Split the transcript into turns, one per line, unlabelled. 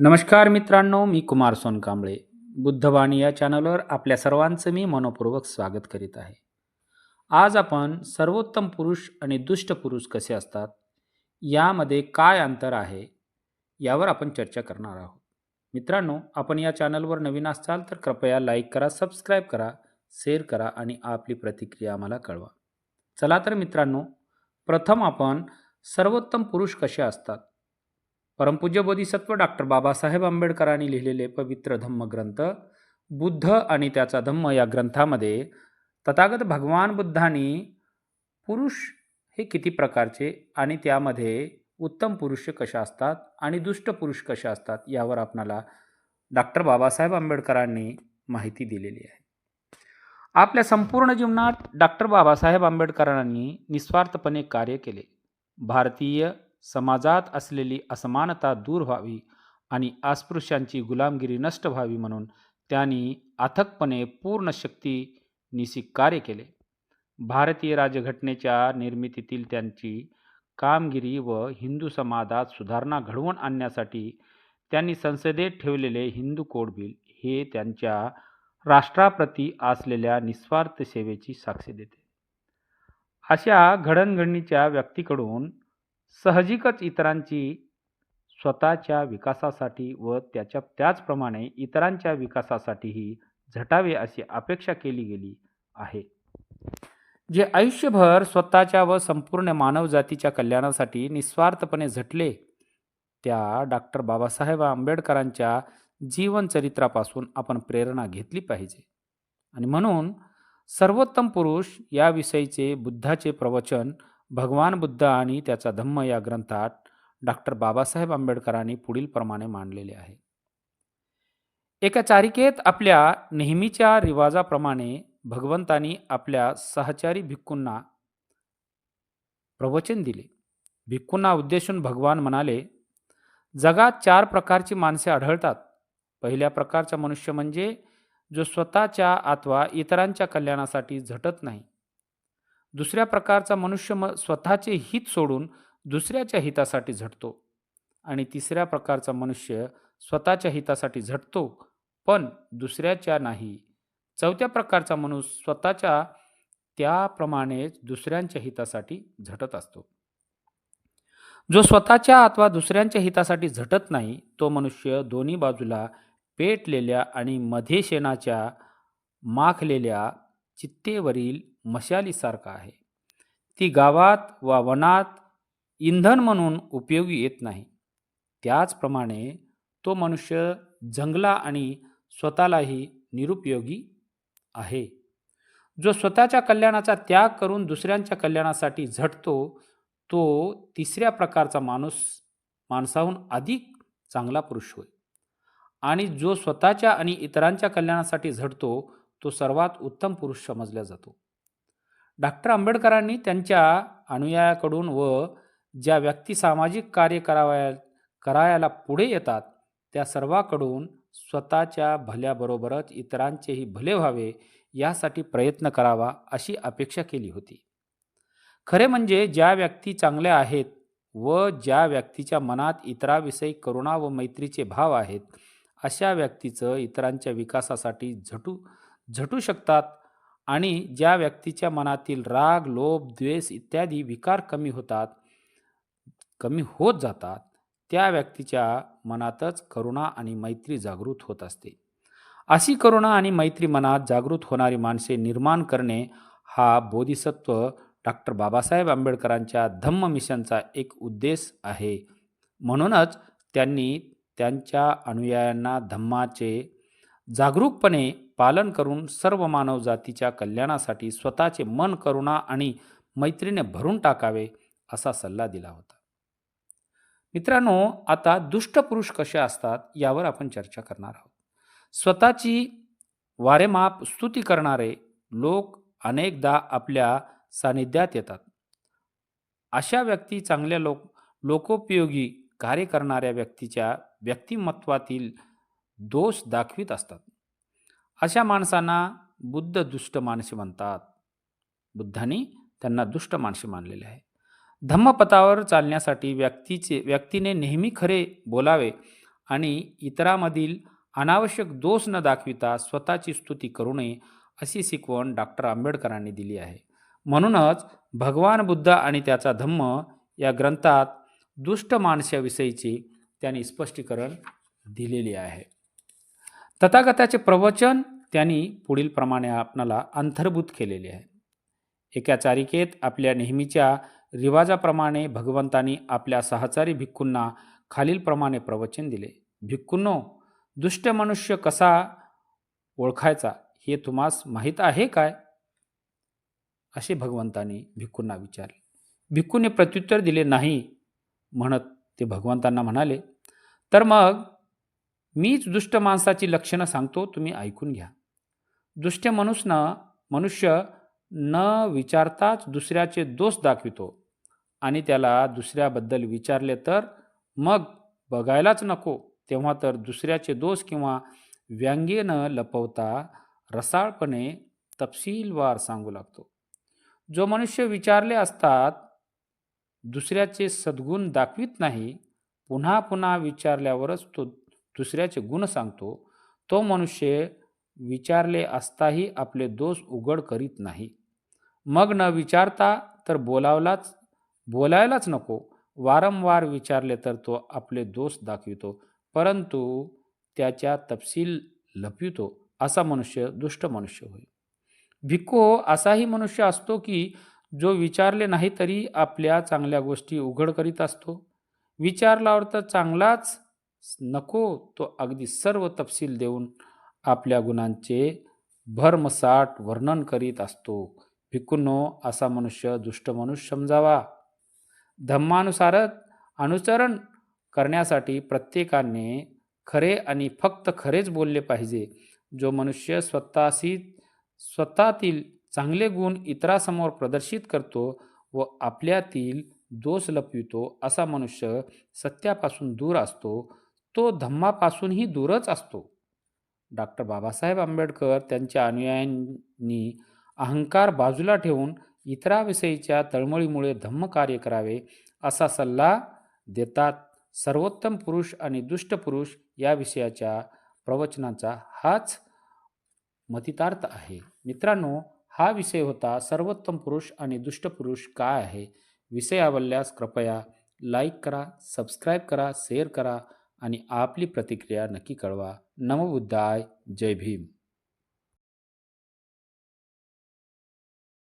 नमस्कार मित्रांनो मी कुमार सोनकांबळे. बुद्धवाणी या चॅनलवर आपल्या सर्वांचं मी मनपूर्वक स्वागत करीत आहे. आज आपण सर्वोत्तम पुरुष आणि दुष्ट पुरुष कसे असतात यामध्ये काय अंतर आहे यावर आपण चर्चा करणार आहोत. मित्रांनो आपण या चॅनलवर नवीन असाल तर कृपया लाईक करा सबस्क्राईब करा शेअर करा आणि आपली प्रतिक्रिया आम्हाला कळवा. चला तर मित्रांनो प्रथम आपण सर्वोत्तम पुरुष कसे असतात परमपूज्य बोधिसत्व डॉक्टर बाबासाहेब आंबेडकरांनी लिहिलेले पवित्र धम्मग्रंथ बुद्ध आणि त्याचा धम्म या ग्रंथामध्ये तथागत भगवान बुद्धांनी पुरुष हे किती प्रकारचे आणि त्यामध्ये उत्तम पुरुष कशा असतात आणि दुष्ट पुरुष कशा असतात यावर आपणाला डॉक्टर बाबासाहेब आंबेडकरांनी माहिती दिलेली आहे. आपल्या संपूर्ण जीवनात डॉक्टर बाबासाहेब आंबेडकरांनी निस्वार्थपणे कार्य केले. भारतीय समाजात असलेली असमानता दूर व्हावी आणि अस्पृश्यांची गुलामगिरी नष्ट व्हावी म्हणून त्यांनी अथकपणे पूर्ण शक्तीनिशी कार्य केले. भारतीय राजघटनेच्या निर्मितीतील त्यांची कामगिरी व हिंदू समाजात सुधारणा घडवून आणण्यासाठी त्यांनी संसदेत ठेवलेले हिंदू कोड बिल हे त्यांच्या राष्ट्राप्रती असलेल्या निस्वार्थ सेवेची साक्ष देते. अशा घडणघडणीच्या व्यक्तीकडून साहजिकच इतरांची स्वतःच्या विकासासाठी व त्याच्या त्याचप्रमाणे इतरांच्या विकासासाठीही झटावे अशी अपेक्षा केली गेली आहे. जे आयुष्यभर स्वतःच्या व संपूर्ण मानवजातीच्या कल्याणासाठी निस्वार्थपणे झटले त्या डॉक्टर बाबासाहेब आंबेडकरांच्या जीवनचरित्रापासून आपण प्रेरणा घेतली पाहिजे. आणि म्हणून सर्वोत्तम पुरुष याविषयीचे बुद्धाचे प्रवचन भगवान बुद्ध आणि त्याचा धम्म या ग्रंथात डॉक्टर बाबासाहेब आंबेडकरांनी पुढीलप्रमाणे मांडलेले आहे. एका चारिकेत आपल्या नेहमीच्या रिवाजाप्रमाणे भगवंतांनी आपल्या सहचारी भिक्खूंना प्रवचन दिले. भिक्खूंना उद्देशून भगवान म्हणाले जगात चार प्रकारची माणसे आढळतात. पहिल्या प्रकारचा मनुष्य म्हणजे जो स्वतःच्या अथवा इतरांच्या कल्याणासाठी झटत नाही. दुसऱ्या प्रकारचा मनुष्य म स्वतःचे हित सोडून दुसऱ्याच्या हितासाठी झटतो. आणि तिसऱ्या प्रकारचा मनुष्य स्वतःच्या हितासाठी झटतो पण दुसऱ्याच्या नाही. चौथ्या प्रकारचा मनुष्य स्वतःच्या त्याप्रमाणेच दुसऱ्यांच्या हितासाठी झटत असतो. जो स्वतःच्या अथवा दुसऱ्यांच्या हितासाठी झटत नाही तो मनुष्य दोन्ही बाजूला पेटलेल्या आणि मध्ये शेणाच्या माखलेल्या चित्तेवरील मशालीसारखा आहे. ती गावात वा वनात इंधन म्हणून उपयोगी येत नाही. त्याचप्रमाणे तो मनुष्य जंगला आणि स्वतःलाही निरुपयोगी आहे. जो स्वतःच्या कल्याणाचा त्याग करून दुसऱ्यांच्या कल्याणासाठी झटतो तो तिसऱ्या प्रकारचा माणूस माणसाहून अधिक चांगला पुरुष होय. आणि जो स्वतःच्या आणि इतरांच्या कल्याणासाठी झटतो तो सर्वात उत्तम पुरुष समजला जातो. डॉक्टर आंबेडकरांनी त्यांच्या अनुयायाकडून व ज्या व्यक्ती सामाजिक कार्य करावया करायला पुढे येतात त्या सर्वाकडून स्वतःच्या भल्याबरोबरच इतरांचेही भले व्हावे यासाठी प्रयत्न करावा अशी अपेक्षा केली होती. खरे म्हणजे ज्या व्यक्ती चांगल्या आहेत व ज्या व्यक्तीच्या मनात इतराविषयी करुणा व मैत्रीचे भाव आहेत अशा व्यक्तीचं इतरांच्या विकासासाठी झटू झटू शकतात आणि ज्या व्यक्तीच्या मनातील राग लोभ द्वेष इत्यादी विकार कमी होतात कमी होत जातात त्या व्यक्तीच्या मनातच करुणा आणि मैत्री जागृत होत असते. अशी करुणा आणि मैत्री मनात जागृत होणारी माणसे निर्माण करणे हा बोधिसत्व डॉक्टर बाबासाहेब आंबेडकरांच्या धम्म मिशनचा एक उद्देश आहे. म्हणूनच त्यांनी त्यांच्या अनुयायांना धम्माचे जागरूकपणे पालन करून सर्व मानवजातीच्या कल्याणासाठी स्वतःचे मन करुणा आणि मैत्रीने भरून टाकावे असा सल्ला दिला होता. मित्रांनो आता दुष्ट पुरुष कसे असतात यावर आपण चर्चा करणार आहोत. स्वतःची वारेमाप स्तुती करणारे लोक अनेकदा आपल्या सानिध्यात येतात. अशा व्यक्ती चांगल्या लोक लोकोपयोगी कार्य करणाऱ्या व्यक्तीच्या व्यक्तिमत्वातील दोष दाखवित असतात. अशा माणसांना बुद्ध दुष्ट माणसे म्हणतात. बुद्धांनी त्यांना दुष्ट माणसे मानलेले आहे. धम्मपथावर चालण्यासाठी व्यक्तीचे व्यक्तीने नेहमी खरे बोलावे आणि इतरामधील अनावश्यक दोष न दाखविता स्वतःची स्तुती करू नये अशी शिकवण डॉक्टर आंबेडकरांनी दिली आहे. म्हणूनच भगवान बुद्ध आणि त्याचा धम्म या ग्रंथात दुष्ट माणसाविषयीचे त्यांनी स्पष्टीकरण दिलेले आहे. तथागताचे प्रवचन त्यांनी पुढील प्रमाणे आपणाला अंतर्भूत केलेले आहे. एका चारिकेत आपल्या नेहमीच्या रिवाजाप्रमाणे भगवंतांनी आपल्या सहचारी भिक्खूंना खालीलप्रमाणे प्रवचन दिले. भिक्खूंनो दुष्ट मनुष्य कसा ओळखायचा हे तुम्हास माहीत आहे काय? असे भगवंतांनी भिक्खूंना विचारले. भिक्खूने प्रत्युत्तर दिले नाही म्हणत ते भगवंतांना म्हणाले. तर मग मीच दुष्ट माणसाची लक्षणं सांगतो तुम्ही ऐकून घ्या. दुष्ट मनुष्यनं मनुष्य न विचारताच दुसऱ्याचे दोष दाखवितो आणि त्याला दुसऱ्याबद्दल विचारले तर मग बघायलाच नको. तेव्हा तर दुसऱ्याचे दोष किंवा व्यंग्य न लपवता रसाळपणे तपशीलवार सांगू लागतो. जो मनुष्य विचारले असतात दुसऱ्याचे सद्गुण दाखवित नाही पुन्हा पुन्हा विचारल्यावरच तो दुसऱ्याचे गुण सांगतो तो मनुष्य विचारले असताही आपले दोष उघड करीत नाही. मग न विचारता तर बोलावलाच बोलायलाच नको. वारंवार विचारले तर तो आपले दोष दाखवितो परंतु त्याच्या तपशील लपवितो असा मनुष्य दुष्ट मनुष्य होय. भिक्खू असाही मनुष्य असतो की जो विचारले नाही तरी आपल्या चांगल्या गोष्टी उघड करीत असतो. विचारल्यावर तर चांगलाच नको तो अगदी सर्व तपशील देऊन आपल्या गुणांचे भरमसाट वर्णन करीत असतो. भिकुनो असा मनुष्य दुष्ट मनुष्य समजावा. धम्मानुसारच अनुसरण करण्यासाठी प्रत्येकाने खरे आणि फक्त खरेच बोलले पाहिजे. जो मनुष्य स्वतःशी स्वतःतील चांगले गुण इतरासमोर प्रदर्शित करतो व आपल्यातील दोष लपवितो असा मनुष्य सत्यापासून दूर असतो. तो धम्मापासूनही दूरच असतो. डॉक्टर बाबासाहेब आंबेडकर त्यांच्या अनुयायांनी अहंकार बाजूला ठेवून इतराविषयीच्या तळमळीमुळे धम्म कार्य करावे असा सल्ला देतात सर्वोत्तम पुरुष आणि दुष्ट पुरुष या विषयाच्या प्रवचनाचा हाच मतितार्थ आहे. मित्रांनो हा विषय होता सर्वोत्तम पुरुष आणि दुष्ट पुरुष काय आहे? विषय आवडल्यास कृपया लाईक करा सबस्क्राईब करा शेअर करा आणि आपली प्रतिक्रिया नक्की कळवा. नमबुद्धाय जय भीम.